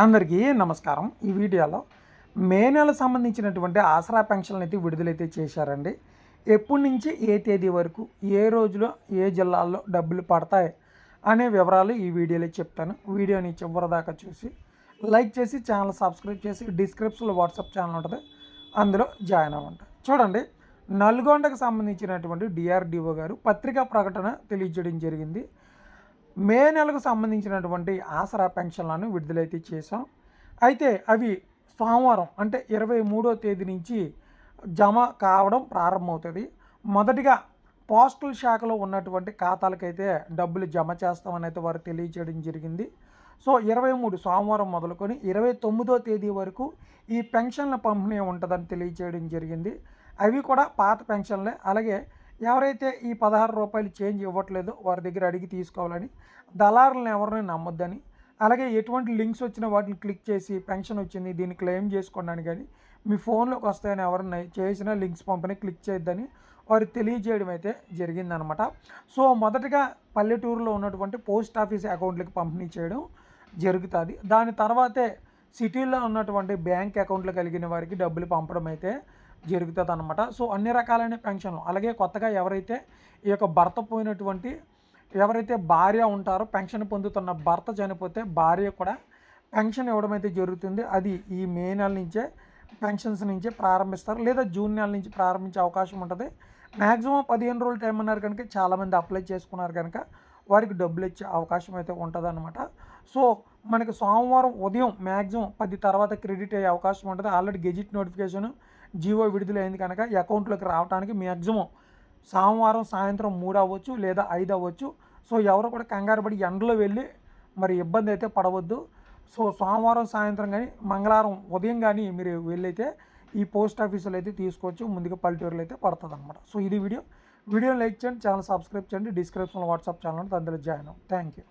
అందరికీ నమస్కారం. ఈ వీడియోలో మే నెల సంబంధించినటువంటి ఆసరా పెన్షన్లు అయితే విడుదలైతే చేశారండి. ఎప్పటి నుంచి ఏ తేదీ వరకు ఏ రోజులో ఏ జిల్లాల్లో డబ్బులు పడతాయి అనే వివరాలు ఈ వీడియోలో చెప్తాను. వీడియోని చివరి దాకా చూసి లైక్ చేసి ఛానల్ సబ్స్క్రైబ్ చేసి డిస్క్రిప్షన్లో వాట్సాప్ ఛానల్ ఉంటుంది. అందులో జాయిన్ అవ్వండి. చూడండి నల్గొండకు సంబంధించినటువంటి డిఆర్డిఓ గారు పత్రికా ప్రకటన తెలియజేయడం జరిగింది. మే నెలకు సంబంధించినటువంటి ఆసరా పెన్షన్లను విడుదలైతే చేశాం. అయితే అవి సోమవారం అంటే ఇరవై మూడో తేదీ నుంచి జమ కావడం ప్రారంభమవుతుంది. మొదటిగా పోస్టల్ శాఖలో ఉన్నటువంటి ఖాతాలకైతే డబ్బులు జమ చేస్తామని అయితే వారు తెలియజేయడం జరిగింది. సో ఇరవై మూడు సోమవారం మొదలుకొని ఇరవై తొమ్మిదో తేదీ వరకు ఈ పెన్షన్ల పంపిణీ ఉంటుందని తెలియజేయడం జరిగింది. అవి కూడా పాత పెన్షన్లే. అలాగే ఎవరైతే ఈ పదహారు రూపాయలు చేంజ్ ఇవ్వట్లేదో వారి దగ్గర అడిగి తీసుకోవాలని దళారులను ఎవరిని నమ్మొద్దని అలాగే ఎటువంటి లింక్స్ వచ్చిన వాటిని క్లిక్ చేసి పెన్షన్ వచ్చింది దీన్ని క్లెయిమ్ చేసుకోవడానికి కానీ మీ ఫోన్లోకి వస్తాయని ఎవరిని చేసిన లింక్స్ పంపిణీ క్లిక్ చేయొద్దని వారు తెలియజేయడం అయితే జరిగిందనమాట. సో మొదటగా పల్లెటూరులో ఉన్నటువంటి పోస్ట్ ఆఫీస్ అకౌంట్లకు పంపిణీ చేయడం జరుగుతుంది. దాని తర్వాతే సిటీలో ఉన్నటువంటి బ్యాంక్ అకౌంట్లు కలిగిన వారికి డబ్బులు పంపడం అయితే జరుగుతుంది అనమాట సో అన్ని రకాలైన పెన్షన్లు. అలాగే కొత్తగా ఎవరైతే ఈ యొక్క భర్త పోయినటువంటి ఎవరైతే భార్య ఉంటారో పెన్షన్ పొందుతున్న భర్త చనిపోతే భార్య కూడా పెన్షన్ ఇవ్వడం అయితే జరుగుతుంది. అది ఈ మే నెల నుంచే పెన్షన్స్ నుంచే ప్రారంభిస్తారు. లేదా జూన్ నెల నుంచి ప్రారంభించే అవకాశం ఉంటుంది. మ్యాక్సిమం పదిహేను రోజులు టైం అన్నారు కనుక చాలామంది అప్లై చేసుకున్నారు కనుక వారికి డబ్బులు ఇచ్చే అవకాశం అయితే ఉంటుందన్నమాట. సో మనకి సోమవారం ఉదయం మ్యాక్సిమం పది తర్వాత క్రెడిట్ అయ్యే అవకాశం ఉంటుంది. ఆల్రెడీ గెజిట్ నోటిఫికేషన్ జీవో విడుదలైంది కనుక ఈ అకౌంట్లోకి రావడానికి మ్యాక్సిమం సోమవారం సాయంత్రం మూడు అవ్వచ్చు లేదా ఐదు అవ్వచ్చు. సో ఎవరు కూడా కంగారు పడి ఎండలో వెళ్ళి మరి ఇబ్బంది అయితే పడవద్దు. సో సోమవారం సాయంత్రం కానీ మంగళవారం ఉదయం కానీ మీరు వెళ్ళైతే ఈ పోస్ట్ ఆఫీసులు అయితే తీసుకోవచ్చు. ముందుగా పల్లెటూరులో అయితే పడుతుంది అనమాట సో ఇది వీడియో. వీడియో లైక్ చేయండి ఛానల్ సబ్స్క్రైబ్ చేయండి. డిస్క్రిప్షన్లో వాట్సాప్ ఛానల్ అందులో జాయిన్ థ్యాంక్ యూ.